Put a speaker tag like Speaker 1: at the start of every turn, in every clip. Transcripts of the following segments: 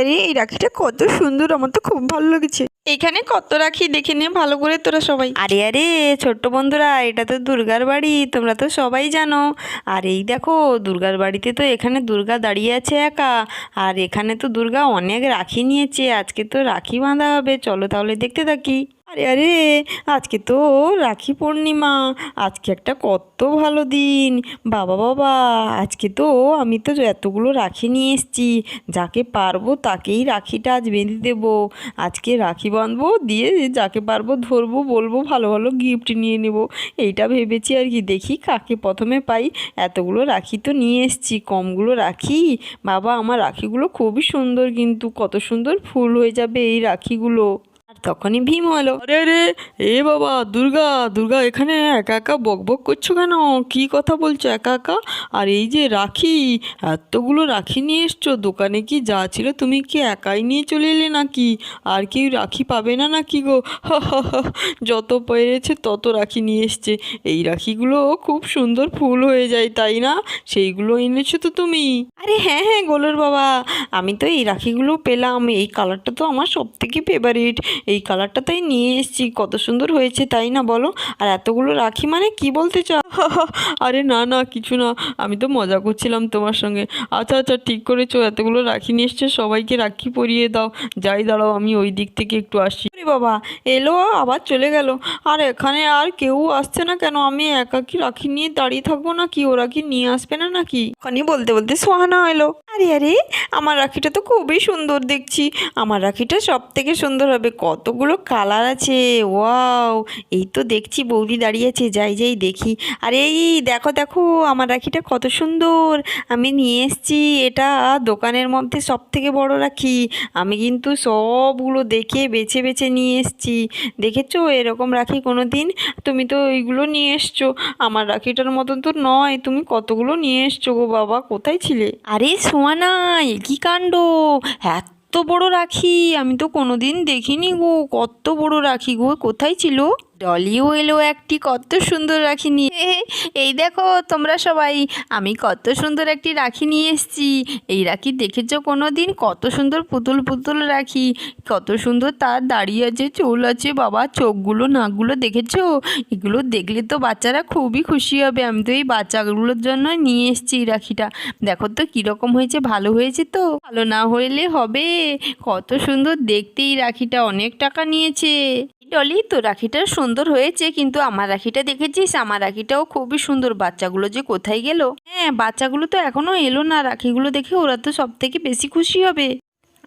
Speaker 1: আরে, এই রাখিটা কত সুন্দর, আমার তো খুব ভালো লেগেছে। এখানে কত রাখি দেখে নিয়ে ভালো করে তোরা সবাই। আরে আরে, ছোট্ট বন্ধুরা, এটা তো দুর্গার বাড়ি, তোমরা তো সবাই জানো। আর এই দেখো, দুর্গার বাড়িতে তো এখানে দুর্গা দাঁড়িয়ে আছে একা। আর এখানে তো দুর্গা অনেক রাখি নিয়েছে, আজকে তো রাখি বাঁধা হবে, চলো তাহলে দেখতে থাকি। আরে আরে, আজকে তো রাখি পূর্ণিমা, আজকে একটা কত ভালো দিন। বাবা বাবা, আজকে তো আমি তো এতগুলো রাখি নিয়ে এসেছি, যাকে পারব তাকেই রাখিটা আজ বেঁধে দেবো। আজকে রাখি বাঁধবো, দিয়ে যাকে পারব ধরবো, বলব, ভালো ভালো গিফট নিয়ে নেব। এইটা ভেবেছি আর কি, দেখি কাকে প্রথমে পাই। এতগুলো রাখি তো নিয়ে এসেছি, কমগুলো রাখি। বাবা, আমার রাখিগুলো খুবই সুন্দর কিন্তু, কত সুন্দর ফুল হয়ে যাবে এই রাখিগুলো। তখনই ভীম হলো আরে রে এ বাবা, দুর্গা দুর্গা, এখানে একা একা বক বক করছ কেন? কি কথা বলছো একা একা? আর এই যে রাখি, এতগুলো রাখি নিয়ে এসছো, দোকানে কি যা ছিল তুমি কি একাই নিয়ে চলে এলে নাকি? আর কেউ রাখি পাবে না নাকি গো? যত পেরেছে তত রাখি নিয়ে এসছে। এই রাখিগুলো খুব সুন্দর ফুল হয়ে যায়, তাই না? সেইগুলো এনেছো তো তুমি? আরে হ্যাঁ হ্যাঁ গোলর বাবা, আমি তো এই রাখিগুলো পেলাম। এই কালারটা তো আমার সব থেকে ফেভারিট এই কালারটা তাই নিয়ে এসেছি, কত সুন্দর হয়েছে তাই না বলো? আর এতগুলো রাখি মানে কি বলতে চাও? আরে না না, কিছু না, আমি তো মজা করছিলাম তোমার সঙ্গে। আচ্ছা আচ্ছা ঠিক করেছ, এতগুলো রাখি নিয়ে এসছে, সবাইকে রাখি পরিয়ে দাও। যাই দাঁড়াও, আমি ওই দিক থেকে একটু আসি। বাবা, এলো, আবার চলে গেল। আর এখানে আর কেউ আসছে না কেন? আমি একা কি রাখি নিয়ে দাঁড়িয়ে থাকব নাকি? ওরা কি নিয়ে আসবে না নাকি? ওখানে বলতে বলতে সোহানা এলো। আরে আরে, আমার রাখিটা তো খুবই সুন্দর দেখছি। আমার রাখিটা সব থেকে সুন্দর হবে। কতগুলো কালার আছে। ওয়াও, এই তো দেখছি বৌদি দাঁড়িয়ে আছে। যাই যাই দেখি। আরে, এই দেখো দেখো, আমার রাখিটা কত সুন্দর। আমি নিয়ে এসেছি। এটা দোকানের মধ্যে সব থেকে বড় রাখি। আমি কিন্তু সবগুলো দেখে বেছে বেছে নিয়ে এসেছি। দেখেছ? এরকম রাখি কোনো দিন তুমি তো ওইগুলো নিয়ে এসছো। আমার রাখিটার মতন তো নয়, তুমি কতগুলো নিয়ে এসছো গো বাবা? কোথায় ছিলে? আরে সোয়ানাই কি কাণ্ড? এত বড় রাখি, আমি তো কোনোদিন দেখিনি গো। কত বড় রাখি গো, কোথায় ছিল? ডলিও এলো একটি কত সুন্দর রাখি নিয়ে এই দেখো তোমরা সবাই, আমি কত সুন্দর একটি রাখি নিয়ে এসেছি। এই রাখি দেখেছ কোনো দিন কত সুন্দর পুতুল পুতুল রাখি, কত সুন্দর তার দাঁড়িয়ে আছে চুল আছে বাবা, চোখগুলো নাকগুলো দেখেছ? এগুলো দেখলে তো বাচ্চারা খুবই খুশি হবে। আমি তো এই বাচ্চাগুলোর জন্য নিয়ে এসেছি এই রাখিটা। দেখো তো কীরকম হয়েছে, ভালো হয়েছে তো? ভালো না হইলে হবে। কত সুন্দর দেখতে এই রাখিটা, অনেক টাকা নিয়েছে। ডলি তো রাখিটা সুন্দর হয়েছে, কিন্তু আমার রাখিটা দেখেছিস? আমার রাখিটাও খুবই সুন্দর। বাচ্চাগুলো যে কোথায় গেল? হ্যাঁ বাচ্চাগুলো তো এখনও এলো না। রাখিগুলো দেখে ওরা তো সব থেকে বেশি খুশি হবে।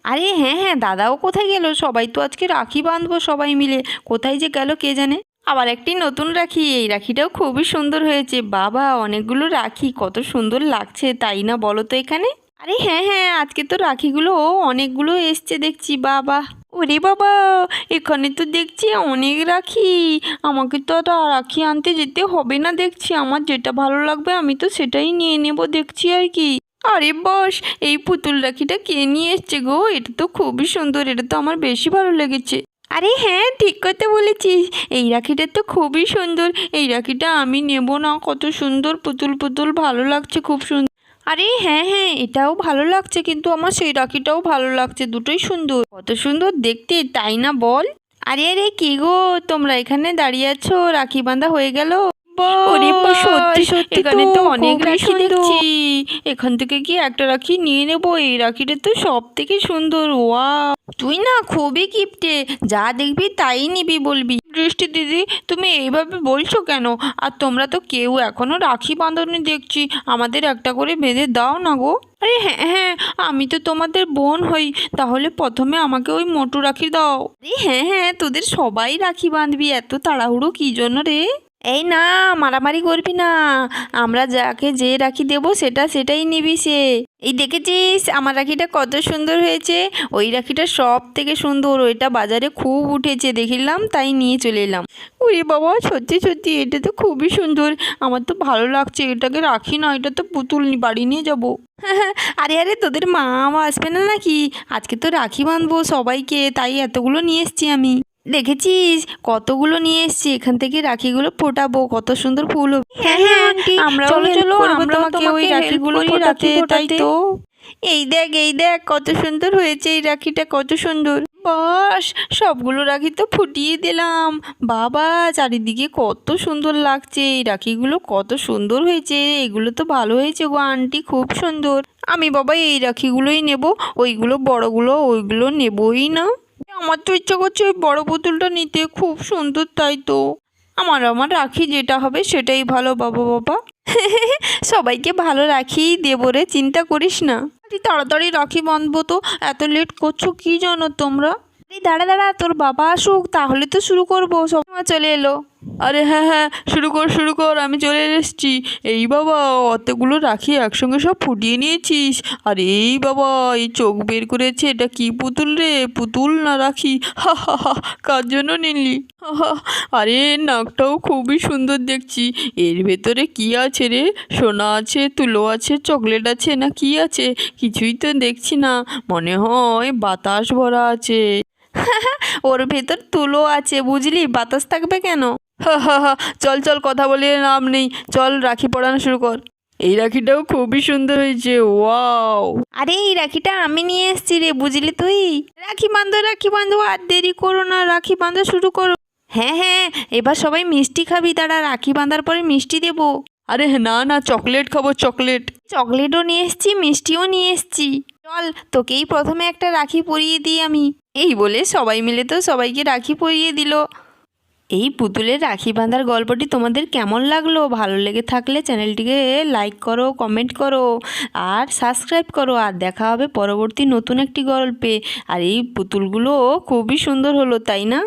Speaker 1: আরে হ্যাঁ হ্যাঁ দাদাও কোথায় গেল? সবাই তো আজকে রাখি বাঁধবো সবাই মিলে। কোথায় যে গেল কে জানে? আবার একটি নতুন রাখি। এই রাখিটাও খুবই সুন্দর হয়েছে। বাবা, অনেকগুলো রাখি, কত সুন্দর লাগছে, তাই না বলো তো এখানে? আরে হ্যাঁ হ্যাঁ আজকে তো রাখিগুলো, অনেকগুলো এসছে দেখছি। বাবা। ওরে বাবা, এখানে তো দেখছি অনেক রাখি। আমাকে তো আর রাখি আনতে যেতে হবে না দেখছি। আমার যেটা ভালো লাগবে আমি তো সেটাই নিয়ে নেব দেখছি আর কি। আরে বস, এই পুতুল রাখিটা কে নিয়ে এসছে গো? এটা তো খুবই সুন্দর, এটা তো আমার বেশি ভালো লেগেছে। আরে হ্যাঁ ঠিক কথা বলেছিস। এই রাখিটা তো খুবই সুন্দর। এই রাখিটা আমি নেব না। কত সুন্দর পুতুল পুতুল ভালো লাগছে, খুব সুন্দর আরে হ্যাঁ হ্যাঁ এটাও ভালো লাগছে, কিন্তু আমার সেই রাখিটাও ভালো লাগছে, দুটোই সুন্দর। কত সুন্দর দেখতে, তাই না বল? আরে আরে, কি গো, তোমরা এখানে দাঁড়িয়ে আছো, রাখি বাঁধা হয়ে গেল। ওরে
Speaker 2: সত্যি সত্যি
Speaker 1: এখানে
Speaker 2: তো,
Speaker 1: তো অনেক রাখি দেখছি। এখান থেকে কি একটা রাখি নিয়ে নেব? এই রাখিটা তো সব থেকে সুন্দর ওয়া তুই না খুবই কিপটে যা দেখবি তাই নিবি বলবি। দৃষ্টি দিদি তুমি এইভাবে বলছো কেন? আর তোমরা তো কেউ এখনও রাখি বাঁধনি দেখছি আমাদের একটা করে বেঁধে দাও না গো। আরে হ্যাঁ হ্যাঁ আমি তো তোমাদের বোন হই তাহলে প্রথমে আমাকে ওই মোটু রাখি দাও। আরে হ্যাঁ হ্যাঁ তোদের সবাই রাখি বাঁধবি এত তাড়াহুড়ো কি জন্য রে? এই না, মারামারি করবি না। আমরা যাকে যে রাখি দেবো, সেটা সেটাই নিবি সে। এই দেখেছিস, আমার রাখিটা কত সুন্দর হয়েছে? ওই রাখিটা সব থেকে সুন্দর। ওইটা বাজারে খুব উঠেছে, দেখিলাম, তাই নিয়ে চলে এলাম। ওরে বাবা, সত্যি সত্যি, এটা তো খুবই সুন্দর। আমার তো ভালো লাগছে, এটাকে রাখি না, এটা তো পুতুল বাড়ি নিয়ে যাব। আরে আরে, তোদের মা আসবে না নাকি? আজকে তো রাখি বাঁধবো সবাইকে, তাই এতগুলো নিয়ে এসছি আমি। দেখেছিস? কতগুলো নিয়ে এসছি। এখান থেকে রাখিগুলো ফোটাবো। কত সুন্দর ফুল হবে।
Speaker 2: হ্যাঁ, হ্যাঁ, আন্টি,
Speaker 1: আমরাও
Speaker 2: চলো, চলো,
Speaker 1: করব
Speaker 2: আমরাও
Speaker 1: তোমাকে ওই রাখিগুলো
Speaker 2: রাখি
Speaker 1: তাই তো? এই দেখ এই দেখ কত সুন্দর হয়েছে এই রাখিটা কত সুন্দর। বাস সবগুলো রাখি তো ফুটিয়ে দিলাম। বাবা চারিদিকে কত সুন্দর লাগছে। এই রাখিগুলো কত সুন্দর হয়েছে। এগুলো তো ভালো হয়েছে গো আন্টি খুব সুন্দর। আমি বাবা এই রাখিগুলোই নেব। ওইগুলো বড়গুলো ওইগুলো নেবই না। আমার তো ইচ্ছা করছে ওই বড় পুতুলটা নিতে, খুব সুন্দর তাই তো। আমার আমার রাখি যেটা হবে সেটাই ভালো, বাবা বাবা। সবাইকে ভালো রাখি দেবো রে চিন্তা করিস না। তাড়াতাড়ি রাখি বাঁধবো তো, এত লেট করছ কি জানো তোমরা? দাঁড়া দাঁড়া, তোর বাবা আসুক, তাহলে তো শুরু করব। সব চলে এলো। আরে হ্যাঁ হ্যাঁ শুরু কর শুরু কর, আমি চলে এসেছি। এই বাবা, অতগুলো রাখি একসঙ্গে সব ফুটিয়ে নিয়েছিস। আর এই বাবা, এই চোখ বের করেছে, এটা কি পুতুল রে? পুতুল না রাখি? হা হা হা, কার জন্য নিলি? আরে নাকটাও খুবই সুন্দর দেখছি। এর ভেতরে কি আছে রে? সোনা আছে, তুলো আছে, চকলেট আছে, না কি আছে? কিছুই তো দেখছি না। মনে হয় বাতাস ভরা আছে। ওর ভেতর তুলো আছে, বুঝলি? বাতাস থাকবে কেন? হা হা হা চল চল কথা বলে নাম নেই। চল রাখি পড়ানো শুরু কর। এই রাখিটাও খুবই সুন্দর হয়েছে ওয়াও। আরে এই রাখিটা আমি নিয়ে এসেছি রে বুঝলি তুই? রাখি বান্ধো রাখি বান্ধো আর দেরি করো না রাখি বাঁধা শুরু করো। হ্যাঁ হ্যাঁ এবার সবাই মিষ্টি খাবি তারা রাখি বাঁধার পরে মিষ্টি দেবো। আরে না না চকলেট খাব চকলেট। চকলেটও নিয়ে এসেছি মিষ্টিও নিয়ে এসেছি। চল তোকেই প্রথমে একটা রাখি পরিয়ে দিই আমি। এই বলে সবাই মিলে তো সবাইকে রাখি পরিয়ে দিল। এই পুতুলের রাখি বাঁধার গল্পটি তোমাদের কেমন লাগল? ভালো লেগে থাকলে চ্যানেলটিকে লাইক করো কমেন্ট করো, আর সাবস্ক্রাইব করো, আর দেখা হবে পরবর্তী নতুন একটি গল্পে। আর এই পুতুলগুলো খুবই সুন্দর হলো, তাই না?